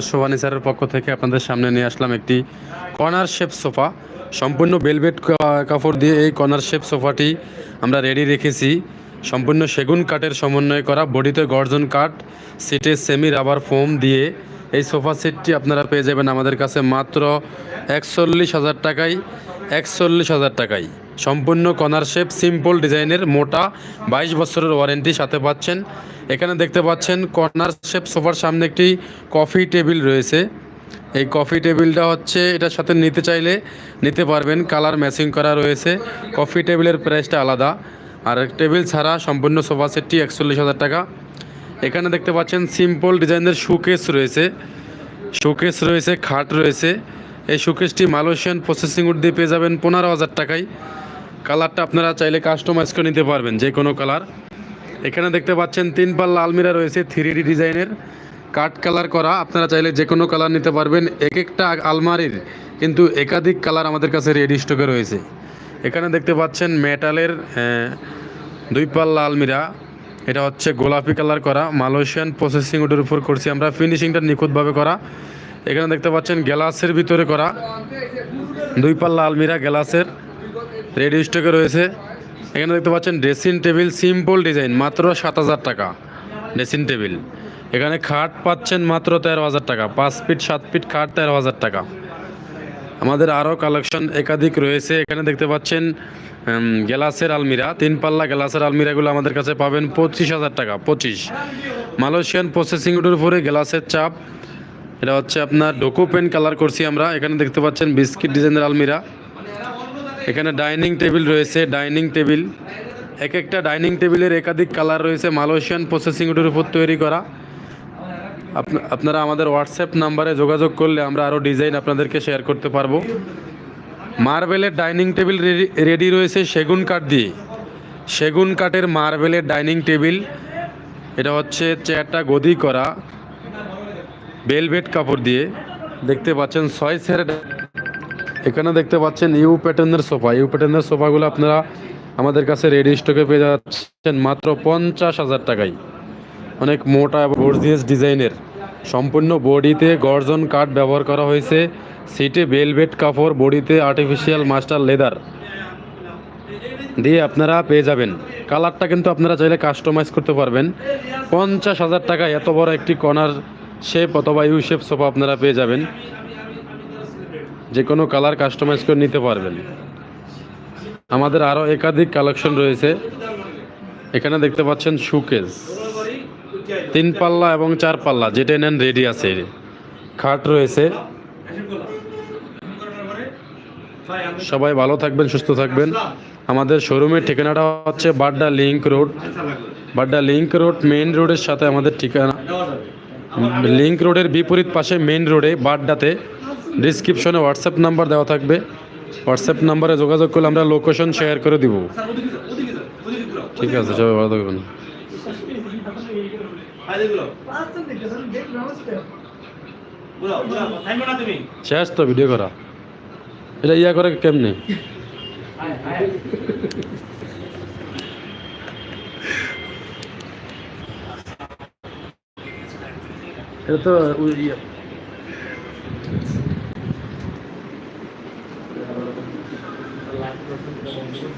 সোভানিসারের পক্ষ থেকে আপনাদের সামনে নিয়ে আসলাম একটি কর্নার শেপ সোফা। সম্পূর্ণ বেলভেট কাপড় দিয়ে এই কর্নার শেপ সোফাটি আমরা রেডি রেখেছি। সম্পূর্ণ সেগুন কাঠের সমন্বয় করা, বডিতে গর্জন কাঠ, সিটে সেমি রাবার ফোম দিয়ে। এই সোফা সেটটি আপনারা পেয়ে যাবেন আমাদের কাছে মাত্র একচল্লিশ হাজার টাকায়, একচল্লিশ হাজার টাকায়। সম্পূর্ণ কর্নার শেপ সিম্পল ডিজাইনের, মোটা, বাইশ বছরের ওয়ারেন্টি সাথে পাচ্ছেন। এখানে দেখতে পাচ্ছেন কর্নার শেপ, সোফার সামনে একটি কফি টেবিল রয়েছে। এই কফি টেবিলটা হচ্ছে, এটার সাথে নিতে চাইলে নিতে পারবেন, কালার ম্যাচিং করা রয়েছে। কফি টেবিলের প্রাইসটা আলাদা। আর টেবিল ছাড়া সম্পূর্ণ সোফা সেটটি একচল্লিশ হাজার টাকা। এখানে দেখতে পাচ্ছেন সিম্পল ডিজাইনের শোকেস রয়েছে। শোকেস রয়েছে, খাট রয়েছে। এই শোকেসটি মালয়েশিয়ান প্রসেসিং উড দিয়ে পেয়ে যাবেন পনেরো হাজার টাকায়। কালারটা আপনারা চাইলে কাস্টমাইজ করে নিতে পারবেন, যে কোনো কালার। এখানে দেখতে পাচ্ছেন তিন পাল্লা আলমিরা রয়েছে থ্রি ডি ডিজাইনের। কাঠ কালার করা, আপনারা চাইলে যে কোনো কালার নিতে পারবেন। এক একটা আলমারির কিন্তু একাধিক কালার আমাদের কাছে রেডি স্টকে রয়েছে। এখানে দেখতে পাচ্ছেন মেটালের দুই পাল্লা আলমিরা। এটা হচ্ছে গোলাপি কালার করা মালয়েশিয়ান প্রসেসিং ওটার উপর করছি আমরা। ফিনিশিংটা নিখুঁতভাবে করা। এখানে দেখতে পাচ্ছেন গ্লাসের ভিতরে করা। দুই পাল্লা আলমিরা গ্লাসের। রেডি স্টকে রয়েছে। এখানে দেখতে পাচ্ছেন ড্রেসিং টেবিল, সিম্পল ডিজাইন, মাত্র সাত হাজার টাকা। Dressing table. এখানে খাট পাচ্ছেন মাত্র তেরো হাজার টাকা। পাঁচ ফিট, সাত ফিট খাট তেরো হাজার টাকা। আমাদের আরও কালেকশন একাধিক রয়েছে। এখানে দেখতে পাচ্ছেন গ্লাসের আলমিরা, তিন পাল্লা গ্লাসের আলমিরাগুলো আমাদের কাছে পাবেন পঁচিশ হাজার টাকা, পঁচিশ। মালয়েশিয়ান প্রসেসিং উডের উপরে গ্লাসের চাপ। এটা হচ্ছে আপনার ডোকো পেন কালার করছি আমরা। এখানে দেখতে পাচ্ছেন বিস্কিট ডিজাইনের আলমিরা। এখানে ডাইনিং টেবিল রয়েছে, ডাইনিং টেবিল। এক একটা ডাইনিং টেবিলের একাধিক কালার রয়েছে, মালয়েশিয়ান প্রসেসিং উডের উপর তৈরি করা। আপনা- আপনারা আমাদের হোয়াটসঅ্যাপ নাম্বারে যোগাযোগ করলে আমরা আরও ডিজাইন আপনাদেরকে শেয়ার করতে পারব। মার্বেলের ডাইনিং টেবিল রেডি রয়েছে সেগুন কাঠ দিয়ে। সেগুন কাঠের মার্বেলের ডাইনিং টেবিল, এটা হচ্ছে চেয়ারটা গদি করা বেলভেট কাপড় দিয়ে। দেখতে পাচ্ছেন, ছয় সেরে এখানে দেখতে পাচ্ছেন ইউ প্যাটার্নের সোফা। ইউ প্যাটার্নের সোফাগুলো আপনারা আমাদের কাছে রেডি স্টকে পেয়ে যাচ্ছেন মাত্র পঞ্চাশ হাজার টাকায়। অনেক মোটা এবং গর্জিয়াস ডিজাইনের। সম্পূর্ণ বডিতে গর্জন কাঠ ব্যবহার করা হয়েছে। সিটে বেলভেট কাপড়, বডিতে আর্টিফিশিয়াল মাস্টার লেদার দিয়ে আপনারা পেয়ে যাবেন। কালারটা কিন্তু আপনারা চাইলে কাস্টমাইজ করতে পারবেন। পঞ্চাশ হাজার টাকা এত বড় একটি কর্নার শেপ অথবা ইউ শেপ সোফা আপনারা পেয়ে যাবেন। যে কোনো কালার কাস্টমাইজ করে নিতে পারবেন। আমাদের আরও একাধিক কালেকশন রয়েছে। এখানে দেখতে পাচ্ছেন শুকেস তিন পাল্লা এবং চার পাল্লা, যেটা নেন রেডি আছে। খাট রয়েছে। সবাই ভালো থাকবেন, সুস্থ থাকবেন। আমাদের শোরুমের ঠিকানাটা হচ্ছে Badda link road Badda link road main রোডের সাথে আমাদের ঠিকানা। লিংক রোডের বিপরীত পাশে মেইন রোডে বাড্ডাতে ডিসক্রিপশনে হোয়াটসঅ্যাপ নাম্বার দেওয়া থাকবে। হোয়াটসঅ্যাপ নাম্বারে যোগাযোগ করলে আমরা লোকেশন শেয়ার করে দিব। ঠিক আছে, সবাই ভালো থাকবেন। শেষ তো ভিডিও করা। এটা ইয়া করে কেমনে? এটা তো సంబంధం